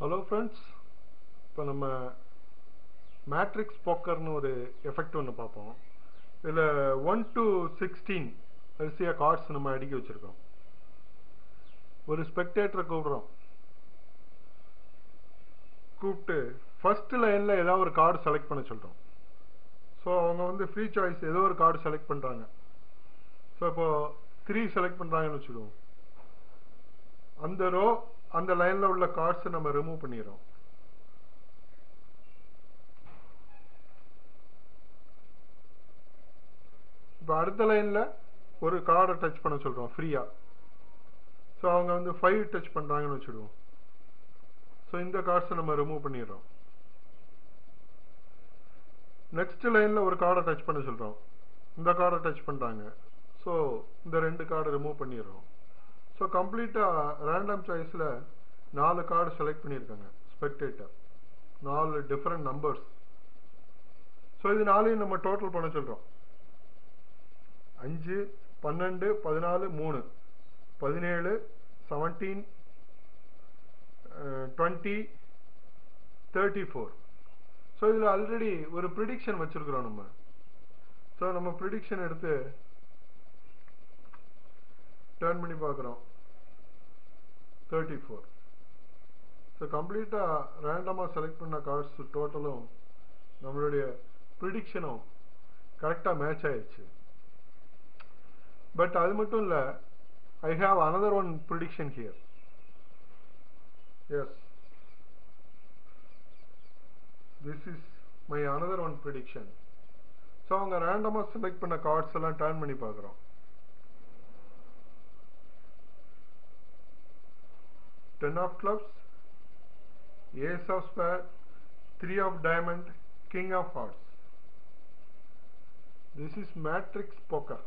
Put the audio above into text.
Hello friends இப்போ நம்ம matrix போக்கர்னு ஒரு எஃபெக்ட் ஒன்று பார்ப்போம். இதில் ஒன் டு சிக்ஸ்டீன் வரிசையாக கார்ட்ஸ் நம்ம அடுக்கி வச்சுருக்கோம். ஒரு ஸ்பெக்டேட்டரை கூப்பிடுறோம். கூப்பிட்டு ஃபர்ஸ்ட் லைனில் ஏதாவது ஒரு கார்டு செலக்ட் பண்ண சொல்கிறோம் ஸோ அவங்க வந்து ஃப்ரீ சாய்ஸ் ஏதோ ஒரு கார்டு செலக்ட் பண்ணுறாங்க ஸோ இப்போது த்ரீ செலக்ட் பண்ணுறாங்கன்னு வச்சுக்குவோம் அந்த ரோ அந்த லைனில் உள்ள கார்ட்ஸை நம்ம ரிமூவ் பண்ணிடுறோம். இப்போ அடுத்த லைனில் ஒரு கார்டை டச் பண்ண சொல்கிறோம் ஃப்ரீயாக ஸோ அவங்க வந்து ஃபைவ் டச் பண்ணுறாங்கன்னு வச்சுடுவோம். ஸோ இந்த கார்ட்ஸை நம்ம ரிமூவ் பண்ணிடுறோம். நெக்ஸ்ட் லைனில் ஒரு கார்டை டச் பண்ண சொல்கிறோம் இந்த கார்டை டச் பண்ணுறாங்க ஸோ இந்த ரெண்டு கார்டை ரிமூவ் பண்ணிடுறோம். ஸோ கம்ப்ளீட்டாக ரேண்டம் சாய்ஸில் நாலு கார்டு செலக்ட் பண்ணியிருக்காங்க ஸ்பெக்டேட்டர் நாலு டிஃப்ரெண்ட் நம்பர்ஸ் ஸோ இது நாளையும் நம்ம டோட்டல் பண்ண சொல்கிறோம் அஞ்சு பன்னெண்டு பதினாலு மூணு. பதினேழு seventeen twenty thirty four so இதில் ஆல்ரெடி ஒரு ப்ரிடிக்ஷன் வச்சுருக்குறோம் நம்ம. ஸோ நம்ம ப்ரிடிக்ஷன் எடுத்து டேர்ன் பண்ணி பார்க்குறோம். தேர்ட்டி ஃபோர் ஸோ கம்ப்ளீட்டாக ரேண்டமாக செலக்ட் பண்ண கார்ட்ஸ் டோட்டலும் நம்மளுடைய ப்ரிடிக்ஷனும் கரெக்டாக மேட்ச் ஆயிடுச்சு. பட் அது மட்டும் இல்லை I have another one prediction here yes this is my another one prediction so அவங்க ரேண்டமாக செலக்ட் பண்ண கார்ட்ஸ் எல்லாம் டேர்ன் பண்ணி பார்க்குறோம். 10 of clubs, ace of Spades, 3 of diamond, king of hearts. This is matrix poker.